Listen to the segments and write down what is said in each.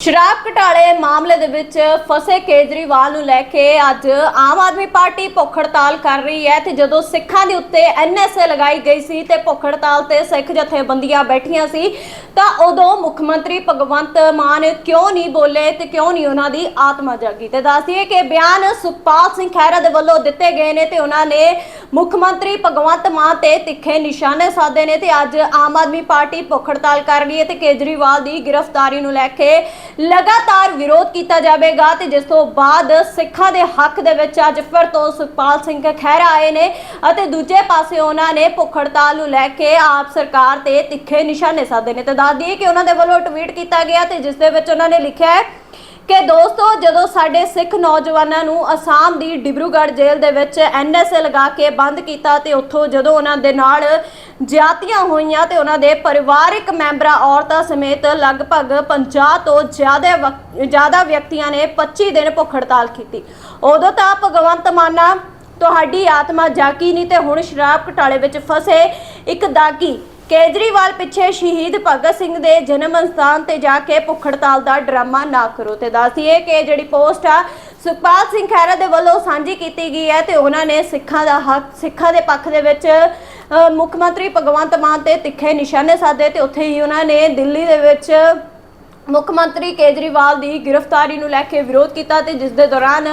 ਸ਼ਰਾਬ ਘਟਾਲੇ ਮਾਮਲੇ ਦੇ ਵਿੱਚ ਫਸੇ ਕੇਜਰੀਵਾਲ ਨੂੰ ਲੈ ਕੇ ਅੱਜ ਆਮ ਆਦਮੀ ਪਾਰਟੀ ਭੁੱਖ ਹੜਤਾਲ ਕਰ ਰਹੀ ਹੈ ਤੇ ਜਦੋਂ ਸਿੱਖਾਂ ਦੇ ਉੱਤੇ ਐਨਐਸਏ ਲਗਾਈ ਗਈ ਸੀ ਤੇ ਭੁੱਖ ਹੜਤਾਲ ਤੇ ਸਿੱਖ ਜਥੇਬੰਦੀਆਂ ਬੈਠੀਆਂ ਸੀ, ਤਾਂ ਉਦੋਂ ਮੁੱਖ ਮੰਤਰੀ ਭਗਵੰਤ ਮਾਨ ਕਿਉਂ ਨਹੀਂ ਬੋਲੇ ਤੇ ਕਿਉਂ ਨਹੀਂ ਉਹਨਾਂ ਦੀ ਆਤਮਾ ਜਾਗੀ? ਤੇ ਦੱਸਦੀਏ ਕਿ ਬਿਆਨ ਸੁਖਪਾਲ ਸਿੰਘ ਖਹਿਰਾ ਦੇ ਵੱਲੋਂ ਦਿੱਤੇ ਗਏ ਨੇ ਤੇ ਉਹਨਾਂ ਨੇ ਮੁੱਖ ਮੰਤਰੀ ਭਗਵੰਤ ਮਾਨ ਤੇ ਤਿੱਖੇ ਨਿਸ਼ਾਨੇ ਸਾਧੇ ਨੇ ਤੇ ਅੱਜ ਆਮ ਆਦਮੀ ਪਾਰਟੀ ਭੁੱਖ ਹੜਤਾਲ ਕਰ ਰਹੀ ਹੈ ਤੇ ਕੇਜਰੀਵਾਲ ਦੀ ਗ੍ਰਿਫਤਾਰੀ ਨੂੰ ਲੈ ਕੇ ਲਗਾਤਾਰ ਵਿਰੋਧ ਕੀਤਾ ਜਾਵੇਗਾ ਤੇ ਜਿਸ ਤੋਂ ਬਾਅਦ ਸਿੱਖਾਂ ਦੇ ਹੱਕ ਦੇ ਵਿੱਚ ਅੱਜ ਫਿਰ ਤੋਂ ਸੁਖਪਾਲ ਸਿੰਘ ਖਹਿਰਾ ਆਏ ਨੇ ਅਤੇ ਦੂਜੇ ਪਾਸੇ ਉਹਨਾਂ ਨੇ ਭੁੱਖ ਹੜਤਾਲ ਨੂੰ ਲੈ ਕੇ ਆਪ ਸਰਕਾਰ ਤੇ ਤਿੱਖੇ ਨਿਸ਼ਾਨੇ ਸਾਧੇ ਨੇ ਤੇ ਦੱਸ ਦਈਏ ਕਿ ਉਹਨਾਂ ਦੇ ਵੱਲੋਂ ਟਵੀਟ ਕੀਤਾ ਗਿਆ ਤੇ ਜਿਸ ਦੇ ਵਿੱਚ ਉਹਨਾਂ ਨੇ ਲਿਖਿਆ ਹੈ ਕਿ ਦੋਸਤੋ, ਜਦੋਂ ਸਾਡੇ ਸਿੱਖ ਨੌਜਵਾਨਾਂ ਨੂੰ ਅਸਾਮ ਦੀ ਡਿਬਰੂਗੜ੍ਹ ਜੇਲ੍ਹ ਦੇ ਵਿੱਚ ਐਨਐਸਏ ਲਗਾ ਕੇ ਬੰਦ ਕੀਤਾ ਤੇ ਉੱਥੋਂ ਜਦੋਂ ਉਹਨਾਂ ਦੇ ਨਾਲ ਜਾਤੀਆਂ ਹੋਈਆਂ ਤੇ ਉਹਨਾਂ ਦੇ ਪਰਿਵਾਰਕ ਮੈਂਬਰਾਂ, ਔਰਤਾਂ ਸਮੇਤ ਲਗਭਗ 50 ਤੋਂ ਜ਼ਿਆਦਾ ਵਕ- ਜ਼ਿਆਦਾ ਵਿਅਕਤੀਆਂ ਨੇ 25 ਦਿਨ ਭੁੱਖ ਹੜਤਾਲ ਕੀਤੀ। ਉਦੋਂ ਤਾਂ ਭਗਵੰਤ ਮਾਨਾ, ਤੁਹਾਡੀ ਆਤਮਾ ਜਾਗੀ ਨਹੀਂ ਤੇ ਹੁਣ ਸ਼ਰਾਬ ਘਟਾਲੇ ਵਿੱਚ ਫਸੇ। ਇੱਕ ਦਾਗੀ ਕੇਜਰੀਵਾਲ ਪਿੱਛੇ ਸ਼ਹੀਦ ਭਗਤ ਸਿੰਘ ਦੇ ਜਨਮ ਸਥਾਨ ਤੇ ਜਾ ਕੇ ਭੁੱਖ ਹੜਤਾਲ ਦਾ ਡਰਾਮਾ ਨਾ ਕਰੋ ਤੇ ਦੱਸੀਏ ਕਿ ਜਿਹੜੀ ਪੋਸਟ ਆ, ਸੁਖਪਾਲ ਸਿੰਘ ਖਹਿਰਾ ਦੇ ਵੱਲੋਂ ਸਾਂਝੀ ਕੀਤੀ ਗਈ ਹੈ ਤੇ ਉਹਨਾਂ ਨੇ ਸਿੱਖਾਂ ਦਾ ਹੱਕ, ਸਿੱਖਾਂ ਦੇ ਪੱਖ ਦੇ ਵਿੱਚ ਮੁੱਖ ਮੰਤਰੀ ਭਗਵੰਤ ਮਾਨ ਤੇ ਤਿੱਖੇ ਨਿਸ਼ਾਨੇ ਸਾਧੇ ਤੇ ਉੱਥੇ ਹੀ ਉਹਨਾਂ ਨੇ ਦਿੱਲੀ ਦੇ ਵਿੱਚ ਮੁੱਖ ਮੰਤਰੀ ਕੇਜਰੀਵਾਲ ਦੀ ਗ੍ਰਿਫਤਾਰੀ ਨੂੰ ਲੈ ਕੇ ਵਿਰੋਧ ਕੀਤਾ ਤੇ ਜਿਸ ਦੇ ਦੌਰਾਨ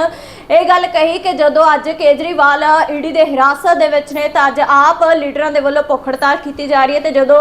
ਇਹ ਗੱਲ ਕਹੀ ਕਿ ਜਦੋਂ ਅੱਜ ਕੇਜਰੀਵਾਲ ਈਡੀ ਦੇ ਹਿਰਾਸਤ ਦੇ ਵਿੱਚ ਨੇ ਤਾਂ ਅੱਜ ਆਪ ਲੀਡਰਾਂ ਦੇ ਵੱਲੋਂ ਭੁੱਖ ਹੜਤਾਲ ਕੀਤੀ ਜਾ ਰਹੀ ਹੈ ਤੇ ਜਦੋਂ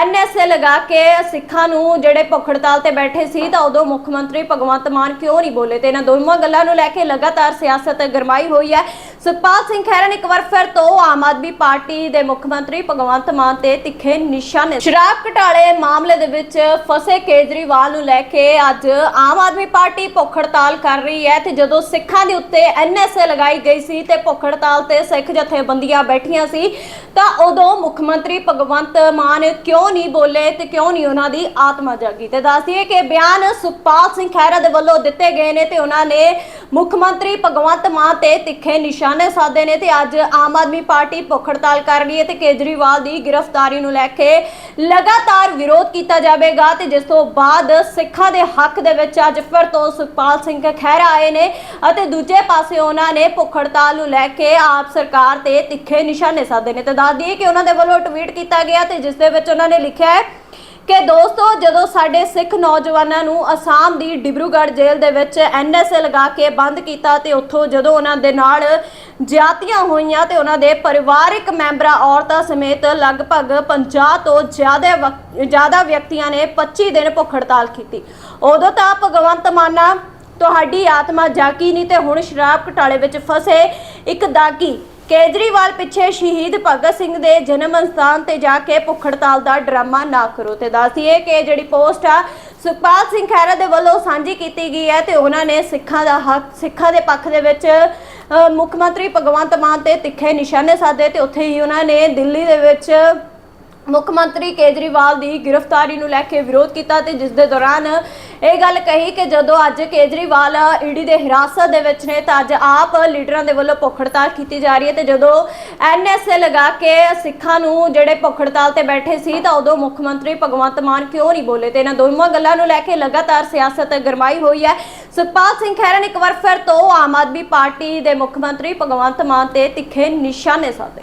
ਐਨਐਸਏ ਲਗਾ ਕੇ ਸਿੱਖਾਂ ਨੂੰ ਜਿਹੜੇ ਭੁੱਖ ਹੜਤਾਲ ਤੇ ਬੈਠੇ ਸੀ ਤਾਂ ਉਦੋਂ ਮੁੱਖ ਮੰਤਰੀ ਭਗਵੰਤ ਮਾਨ ਕਿਉਂ ਨਹੀਂ ਬੋਲੇ? ਤੇ ਇਹਨਾਂ ਦੋਵਾਂ ਗੱਲਾਂ ਨੂੰ ਲੈ ਕੇ ਲਗਾਤਾਰ ਸਿਆਸਤ ਗਰਮਾਈ ਹੋਈ ਹੈ। ਸੁਖਪਾਲ ਸਿੰਘ ਖਹਿਰਾ ਨੇ ਇੱਕ ਵਾਰ ਫਿਰ ਤੋਂ ਆਮ ਆਦਮੀ ਪਾਰਟੀ ਦੇ ਮੁੱਖ ਮੰਤਰੀ ਭਗਵੰਤ ਮਾਨ ਤੇ ਤਿੱਖੇ ਨਿਸ਼ਾਨੇ ਸ਼ਰਾਬ ਘਟਾਲੇ ਮਾਮਲੇ ਦੇ ਵਿੱਚ ਫਸੇ ਕੇਜਰੀਵਾਲ ਨੂੰ ਲੈ ਕੇ ਅੱਜ ਆਮ ਆਦਮੀ ਪਾਰਟੀ ਭੁੱਖ ਹੜਤਾਲ ਕਰ ਰਹੀ ਹੈ ਤੇ ਜਦੋਂ ਸਿੱਖਾਂ ਦੇ ਉੱਤੇ ਐਨਐਸਏ ਲਗਾਈ ਗਈ ਸੀ ਤੇ ਭੁੱਖ ਹੜਤਾਲ ਤੇ ਸਿੱਖ ਜਥੇਬੰਦੀਆਂ ਬੈਠੀਆਂ ਸੀ, ਤਾਂ ਉਦੋਂ ਮੁੱਖ ਮੰਤਰੀ ਭਗਵੰਤ ਮਾਨ ਕਿਉਂ ਨਹੀਂ ਬੋਲੇ ਤੇ ਕਿਉਂ ਨਹੀਂ ਉਹਨਾਂ ਦੀ ਆਤਮਾ ਜਾਗੀ ਤੇ ਦੱਸਦੀਏ ਕਿ ਬਿਆਨ ਸੁਖਪਾਲ ਸਿੰਘ ਖਹਿਰਾ ਦੇ ਵੱਲੋਂ ਦਿੱਤੇ ਗਏ ਨੇ ਤੇ ਉਹਨਾਂ ਨੇ ਮੁੱਖ ਮੰਤਰੀ ਭਗਵੰਤ ਮਾਨ ਤੇ ਤਿੱਖੇ ਨਿਸ਼ਾਨੇ ਸਾਧੇ ਨੇ ਤੇ ਅੱਜ ਆਮ ਆਦਮੀ ਪਾਰਟੀ ਭੁੱਖ ਹੜਤਾਲ ਕਰ ਰਹੀ ਹੈ ਤੇ ਕੇਜਰੀਵਾਲ ਦੀ ਗ੍ਰਿਫਤਾਰੀ ਨੂੰ ਲੈ ਕੇ ਲਗਾਤਾਰ ਵਿਰੋਧ ਕੀਤਾ ਜਾਵੇਗਾ ਤੇ ਜਿਸ ਤੋਂ ਬਾਅਦ ਸਿੱਖਾਂ ਦੇ ਹੱਕ ਦੇ ਵਿੱਚ ਅੱਜ ਫਿਰ ਤੋਂ ਸੁਖਪਾਲ ਸਿੰਘ ਖਹਿਰਾ ਆਏ ਨੇ ਅਤੇ ਦੂਜੇ ਪਾਸੇ ਉਹਨਾਂ ਨੇ ਭੁੱਖ ਹੜਤਾਲ ਨੂੰ ਲੈ ਕੇ ਆਪ ਸਰਕਾਰ ਤੇ ਤਿੱਖੇ ਨਿਸ਼ਾਨੇ ਸਾਧੇ ਨੇ ਤੇ ਦੱਸ ਦਈਏ ਕਿ ਉਹਨਾਂ ਦੇ ਵੱਲੋਂ ਟਵੀਟ ਕੀਤਾ ਗਿਆ ਤੇ ਜਿਸ ਦੇ ਵਿੱਚ ਉਹਨਾਂ ਨੇ ਲਿਖਿਆ ਹੈ ਕਿ ਦੋਸਤੋ, ਜਦੋਂ ਸਾਡੇ ਸਿੱਖ ਨੌਜਵਾਨਾਂ ਨੂੰ ਅਸਾਮ ਦੀ ਡਿਬਰੂਗੜ੍ਹ ਜੇਲ੍ਹ ਦੇ ਵਿੱਚ ਐਨਐਸਏ ਲਗਾ ਕੇ ਬੰਦ ਕੀਤਾ ਤੇ ਉੱਥੋਂ ਜਦੋਂ ਉਹਨਾਂ ਦੇ ਨਾਲ ਜਾਤੀਆਂ ਹੋਈਆਂ ਤੇ ਉਹਨਾਂ ਦੇ ਪਰਿਵਾਰਕ ਮੈਂਬਰਾਂ, ਔਰਤਾਂ ਸਮੇਤ ਲਗਭਗ 50 ਤੋਂ ਜ਼ਿਆਦਾ ਵਕ- ਜ਼ਿਆਦਾ ਵਿਅਕਤੀਆਂ ਨੇ 25 ਦਿਨ ਭੁੱਖ ਹੜਤਾਲ ਕੀਤੀ। ਉਦੋਂ ਤਾਂ ਭਗਵੰਤ ਮਾਨਾ ਤੁਹਾਡੀ ਆਤਮਾ ਜਾਗੀ ਨਹੀਂ ਤੇ ਹੁਣ ਸ਼ਰਾਬ ਘਟਾਲੇ ਵਿੱਚ ਫਸੇ ਇੱਕ ਦਾਗੀ। ਕੇਜਰੀਵਾਲ ਪਿੱਛੇ ਸ਼ਹੀਦ ਭਗਤ ਸਿੰਘ ਦੇ ਜਨਮ ਸਥਾਨ ਤੇ ਜਾ ਕੇ ਭੁੱਖ ਹੜਤਾਲ ਦਾ ਡਰਾਮਾ ਨਾ ਕਰੋ ਤੇ ਦੱਸੀਏ ਕਿ ਜਿਹੜੀ ਪੋਸਟ ਆ, ਸੁਖਪਾਲ ਸਿੰਘ ਖਹਿਰਾ ਦੇ ਵੱਲੋਂ ਸਾਂਝੀ ਕੀਤੀ ਗਈ ਹੈ ਤੇ ਉਹਨਾਂ ਨੇ ਸਿੱਖਾਂ ਦਾ ਹੱਕ, ਸਿੱਖਾਂ ਦੇ ਪੱਖ ਦੇ ਵਿੱਚ ਮੁੱਖ ਮੰਤਰੀ ਭਗਵੰਤ ਮਾਨ ਤੇ ਤਿੱਖੇ ਨਿਸ਼ਾਨੇ ਸਾਧੇ ਤੇ ਉੱਥੇ ਹੀ ਉਹਨਾਂ ਨੇ ਦਿੱਲੀ ਦੇ ਵਿੱਚ ਮੁੱਖ ਮੰਤਰੀ ਕੇਜਰੀਵਾਲ ਦੀ ਗ੍ਰਿਫਤਾਰੀ ਨੂੰ ਲੈ ਕੇ ਵਿਰੋਧ ਕੀਤਾ ਤੇ ਜਿਸ ਦੇ ਦੌਰਾਨ ਇਹ ਗੱਲ ਕਹੀ ਕਿ ਜਦੋਂ ਅੱਜ ਕੇਜਰੀਵਾਲ ਈਡੀ ਦੇ ਹਿਰਾਸਤ ਦੇ ਵਿੱਚ ਨੇ ਤਾਂ ਅੱਜ ਆਪ ਲੀਡਰਾਂ ਦੇ ਵੱਲੋਂ ਭੁੱਖ ਹੜਤਾਲ ਕੀਤੀ ਜਾ ਰਹੀ ਹੈ ਤੇ ਜਦੋਂ ਐਨਐਸਏ ਲਗਾ ਕੇ ਸਿੱਖਾਂ ਨੂੰ ਜਿਹੜੇ ਭੁੱਖ ਹੜਤਾਲ ਤੇ ਬੈਠੇ ਸੀ ਤਾਂ ਉਦੋਂ ਮੁੱਖ ਮੰਤਰੀ ਭਗਵੰਤ ਮਾਨ ਕਿਉਂ ਨਹੀਂ ਬੋਲੇ? ਤੇ ਇਹਨਾਂ ਦੋਵਾਂ ਗੱਲਾਂ ਨੂੰ ਲੈ ਕੇ ਲਗਾਤਾਰ ਸਿਆਸਤ ਗਰਮਾਈ ਹੋਈ ਹੈ। ਸੁਖਪਾਲ ਸਿੰਘ ਖਹਿਰਾ ਨੇ ਇੱਕ ਵਾਰ ਫਿਰ ਤੋਂ ਆਮ ਆਦਮੀ ਪਾਰਟੀ ਦੇ ਮੁੱਖ ਮੰਤਰੀ ਭਗਵੰਤ ਮਾਨ ਤੇ ਤਿੱਖੇ ਨਿਸ਼ਾਨੇ ਸਾਧੇ।